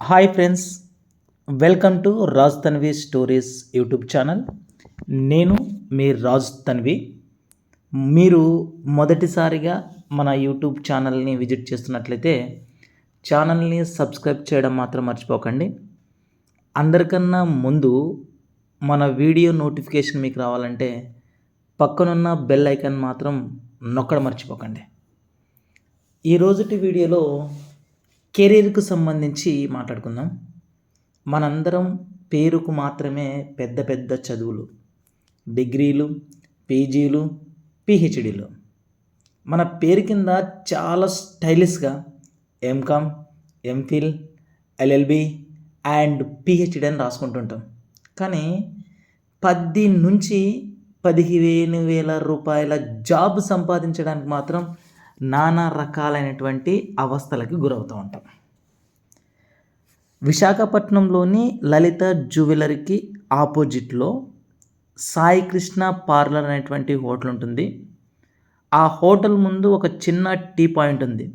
Hi friends welcome to Raj Tanvi stories YouTube channel. నేను మీ రాజ్ తన్వి. మీరు మొదటిసారిగా మన యూట్యూబ్ ఛానల్ని విజిట్ చేస్తున్నట్లయితే ఛానల్ని సబ్స్క్రైబ్ చేయడం మాత్రం మర్చిపోకండి. అందరికన్నా ముందు మన వీడియో నోటిఫికేషన్ మీకు రావాలంటే పక్కనున్న బెల్ ఐకాన్ మాత్రం నొక్కడం మర్చిపోకండి. ఈ రోజుటి వీడియోలో కెరీర్కు సంబంధించి మాట్లాడుకుందాం. మనందరం పేరుకు మాత్రమే పెద్ద పెద్ద చదువులు. డిగ్రీలు పీజీలు పిహెచ్డీలు. మన పేరు కింద చాలా స్టైలిష్గా M Com M Phil LLB and PhD అని రాసుకుంటుంటాం. కానీ పది నుంచి పదిహేను వేల రూపాయల జాబ్ సంపాదించడానికి మాత్రం నానా రకాలైనటువంటి అవస్థలకి గురవుతూ ఉంటాం. విశాఖపట్నంలోని లలిత జ్యువెలరీకి ఆపోజిట్లో సాయి కృష్ణ పార్లర్ అనేటువంటి హోటల్ ఉంటుంది. ఆ హోటల్ ముందు ఒక చిన్న టీ పాయింట్ ఉంది.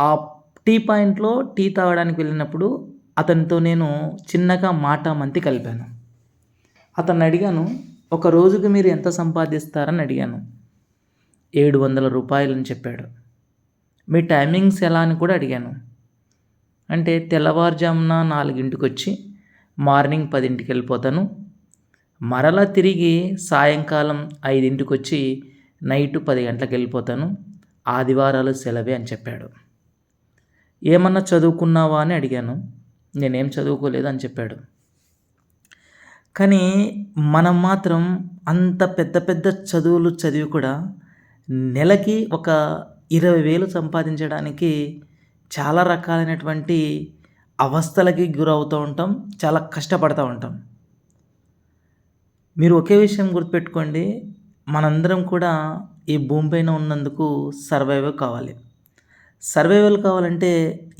ఆ టీ పాయింట్లో టీ తాగడానికి వెళ్ళినప్పుడు అతనితో నేను చిన్నగా మాట మంతి కలిపాను. అతన్ని అడిగాను ఒక రోజుకు మీరు ఎంత సంపాదిస్తారని అడిగాను. ఏడు వందల రూపాయలని చెప్పాడు. మీ టైమింగ్స్ ఎలా అని కూడా అడిగాను. అంటే తెల్లవారుజామున నాలుగింటికి వచ్చి మార్నింగ్ పదింటికి వెళ్ళిపోతాను మరలా తిరిగి సాయంకాలం ఐదింటికి వచ్చి నైట్ పది గంటలకు వెళ్ళిపోతాను ఆదివారాలు సెలవే అని చెప్పాడు. ఏమన్నా చదువుకున్నావా అని అడిగాను. నేనేం చదువుకోలేదు అని చెప్పాడు. కానీ మనం మాత్రం అంత పెద్ద పెద్ద చదువులు చదివి కూడా నెలకి ఒక ఇరవై వేలు సంపాదించడానికి చాలా రకాలైనటువంటి అవస్థలకి గురవుతూ ఉంటాం చాలా కష్టపడుతూ ఉంటాం. మీరు ఒకే విషయం గుర్తుపెట్టుకోండి మనందరం కూడా ఈ భూమిపైన ఉన్నందుకు సర్వైవల్ కావాలి. సర్వైవల్ కావాలంటే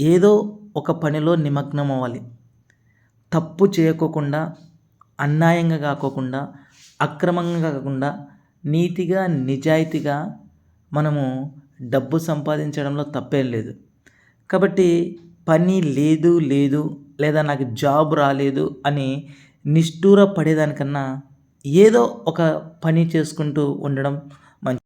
ఏదో ఒక పనిలో నిమగ్నం అవ్వాలి. తప్పు చేయకోకుండా అన్యాయంగా కాకోకుండా అక్రమంగా కాకుండా నీతిగా నిజాయితీగా మనము డబ్బు సంపాదించడంలో తప్పేం లేదు. కాబట్టి పని లేదు లేదు లేదా నాకు జాబ్ రాలేదు అని నిష్ఠూర పడేదానికన్నా ఏదో ఒక పని చేసుకుంటూ ఉండడం